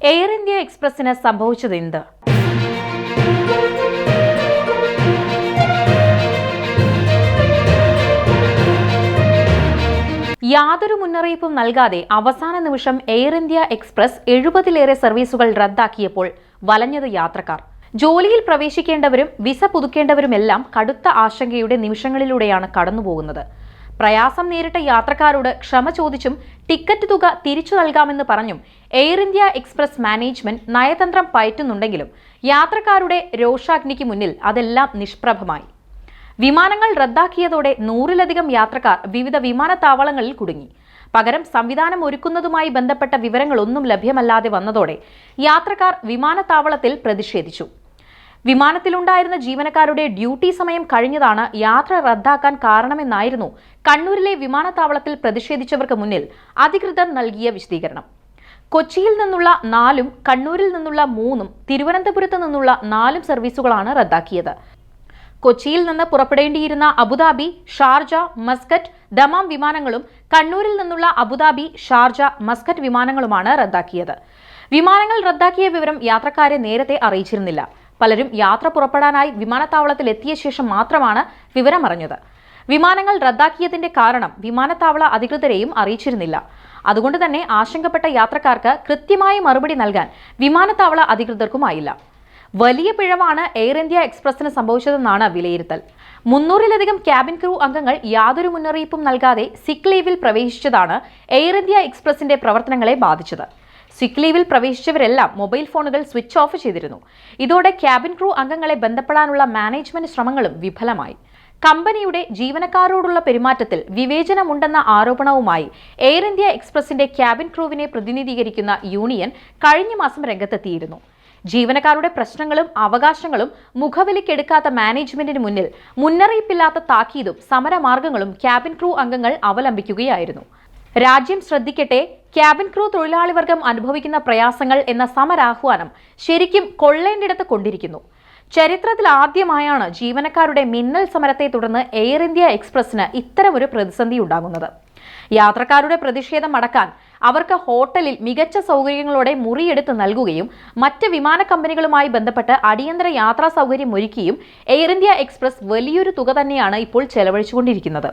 Air India എക്സ്പ്രസിന് സംഭവിച്ചത് എന്ത്? യാതൊരു മുന്നറിയിപ്പും നൽകാതെ അവസാന നിമിഷം എയർ ഇന്ത്യ എക്സ്പ്രസ് എഴുപതിലേറെ സർവീസുകൾ റദ്ദാക്കിയപ്പോൾ വലഞ്ഞത് യാത്രക്കാർ. ജോലിയിൽ പ്രവേശിക്കേണ്ടവരും വിസ പുതുക്കേണ്ടവരുമെല്ലാം കടുത്ത ആശങ്കയുടെ നിമിഷങ്ങളിലൂടെയാണ് കടന്നുപോകുന്നത്. പ്രയാസം നേരിട്ട യാത്രക്കാരോട് ക്ഷമ ചോദിച്ചും ടിക്കറ്റ് തുക തിരിച്ചു നൽകാമെന്ന് പറഞ്ഞും എയർ ഇന്ത്യ എക്സ്പ്രസ് മാനേജ്മെന്റ് നയതന്ത്രം പയറ്റുന്നുണ്ടെങ്കിലും യാത്രക്കാരുടെ രോഷാഗ്നിക്ക് മുന്നിൽ അതെല്ലാം നിഷ്പ്രഭമായി. വിമാനങ്ങൾ റദ്ദാക്കിയതോടെ നൂറിലധികം യാത്രക്കാർ വിവിധ വിമാനത്താവളങ്ങളിൽ കുടുങ്ങി. പകരം സംവിധാനം ഒരുക്കുന്നതുമായി ബന്ധപ്പെട്ട വിവരങ്ങളൊന്നും ലഭ്യമല്ലാതെ വന്നതോടെ യാത്രക്കാർ വിമാനത്താവളത്തിൽ പ്രതിഷേധിച്ചു. വിമാനത്തിലുണ്ടായിരുന്ന ജീവനക്കാരുടെ ഡ്യൂട്ടി സമയം കഴിഞ്ഞതാണ് യാത്ര റദ്ദാക്കാൻ കാരണമെന്നായിരുന്നു കണ്ണൂരിലെ വിമാനത്താവളത്തിൽ പ്രതിഷേധിച്ചവർക്ക് മുന്നിൽ അധികൃതർ നൽകിയ വിശദീകരണം. കൊച്ചിയിൽ നിന്നുള്ള നാലും കണ്ണൂരിൽ നിന്നുള്ള മൂന്നും തിരുവനന്തപുരത്ത് നിന്നുള്ള നാലും സർവീസുകളാണ് റദ്ദാക്കിയത്. കൊച്ചിയിൽ നിന്ന് പുറപ്പെടേണ്ടിയിരുന്ന Abu Dhabi Sharjah Muscat Dammam വിമാനങ്ങളും കണ്ണൂരിൽ നിന്നുള്ള അബുദാബി ഷാർജ മസ്കറ്റ് വിമാനങ്ങളുമാണ് റദ്ദാക്കിയത്. വിമാനങ്ങൾ റദ്ദാക്കിയ വിവരം യാത്രക്കാരെ നേരത്തെ അറിയിച്ചിരുന്നില്ല. പലരും യാത്ര പുറപ്പെടാനായി വിമാനത്താവളത്തിൽ എത്തിയ ശേഷം മാത്രമാണ് വിവരമറിഞ്ഞത്. വിമാനങ്ങൾ റദ്ദാക്കിയതിന്റെ കാരണം വിമാനത്താവള അധികൃതരെയും അറിയിച്ചിരുന്നില്ല. അതുകൊണ്ട് തന്നെ ആശങ്കപ്പെട്ട യാത്രക്കാർക്ക് കൃത്യമായ മറുപടി നൽകാൻ വിമാനത്താവള അധികൃതർക്കുമായില്ല. വലിയ പിഴവാണ് എയർ ഇന്ത്യ എക്സ്പ്രസിന് സംഭവിച്ചതെന്നാണ് വിലയിരുത്തൽ. മുന്നൂറിലധികം ക്യാബിൻ ക്രൂ അംഗങ്ങൾ യാതൊരു മുന്നറിയിപ്പും നൽകാതെ സിക്ക് ലീവിൽ പ്രവേശിച്ചതാണ് എയർ ഇന്ത്യ എക്സ്പ്രസിന്റെ പ്രവർത്തനങ്ങളെ ബാധിച്ചത്. സിക്ക് ലീവിൽ പ്രവേശിച്ചവരെല്ലാം മൊബൈൽ ഫോണുകൾ സ്വിച്ച് ഓഫ് ചെയ്തിരുന്നു. ഇതോടെ ക്യാബിൻ ക്രൂ അംഗങ്ങളെ ബന്ധപ്പെടാനുള്ള മാനേജ്മെന്റ് ശ്രമങ്ങളും വിഫലമായി. കമ്പനിയുടെ ജീവനക്കാരോടുള്ള പെരുമാറ്റത്തിൽ വിവേചനമുണ്ടെന്ന ആരോപണവുമായി എയർ ഇന്ത്യ എക്സ്പ്രസിന്റെ ക്യാബിൻ ക്രൂവിനെ പ്രതിനിധീകരിക്കുന്ന യൂണിയൻ കഴിഞ്ഞ മാസം രംഗത്തെത്തിയിരുന്നു. ജീവനക്കാരുടെ പ്രശ്നങ്ങളും അവകാശങ്ങളും മുഖവിലിക്കെടുക്കാത്ത മാനേജ്മെന്റിന് മുന്നിൽ മുന്നറിയിപ്പില്ലാത്ത താക്കീതും സമരമാർഗങ്ങളും ക്യാബിൻ ക്രൂ അംഗങ്ങൾ അവലംബിക്കുകയായിരുന്നു. രാജ്യം ശ്രദ്ധിക്കട്ടെ ക്യാബിൻ ക്രൂ തൊഴിലാളി വർഗം അനുഭവിക്കുന്ന പ്രയാസങ്ങൾ എന്ന സമരാഹ്വാനം ശരിക്കും കൊള്ളേണ്ടിടത്ത് കൊണ്ടിരിക്കുന്നു. ചരിത്രത്തിൽ ആദ്യമായാണ് ജീവനക്കാരുടെ മിന്നൽ സമരത്തെ തുടർന്ന് എയർ ഇന്ത്യ എക്സ്പ്രസിന് ഇത്തരമൊരു പ്രതിസന്ധി ഉണ്ടാകുന്നത്. യാത്രക്കാരുടെ പ്രതിഷേധം അടക്കാൻ അവർക്ക് ഹോട്ടലിൽ മികച്ച സൗകര്യങ്ങളോടെ മുറിയെടുത്ത് നൽകുകയും മറ്റ് വിമാന കമ്പനികളുമായി ബന്ധപ്പെട്ട് അടിയന്തര യാത്രാ സൗകര്യം ഒരുക്കിയും എയർ ഇന്ത്യ എക്സ്പ്രസ് വലിയൊരു തുക തന്നെയാണ് ഇപ്പോൾ ചെലവഴിച്ചുകൊണ്ടിരിക്കുന്നത്.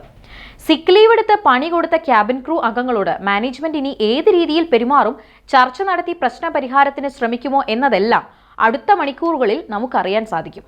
സിക്ക് ലീവ് എടുത്ത് പണി കൊടുത്ത ക്യാബിൻ ക്രൂ അംഗങ്ങളോട് മാനേജ്മെന്റ് ഇനി ഏത് രീതിയിൽ പെരുമാറും ചർച്ച നടത്തി പ്രശ്ന പരിഹാരത്തിന് ശ്രമിക്കുമോ എന്നതെല്ലാം അടുത്ത മണിക്കൂറുകളിൽ നമുക്കറിയാൻ സാധിക്കും.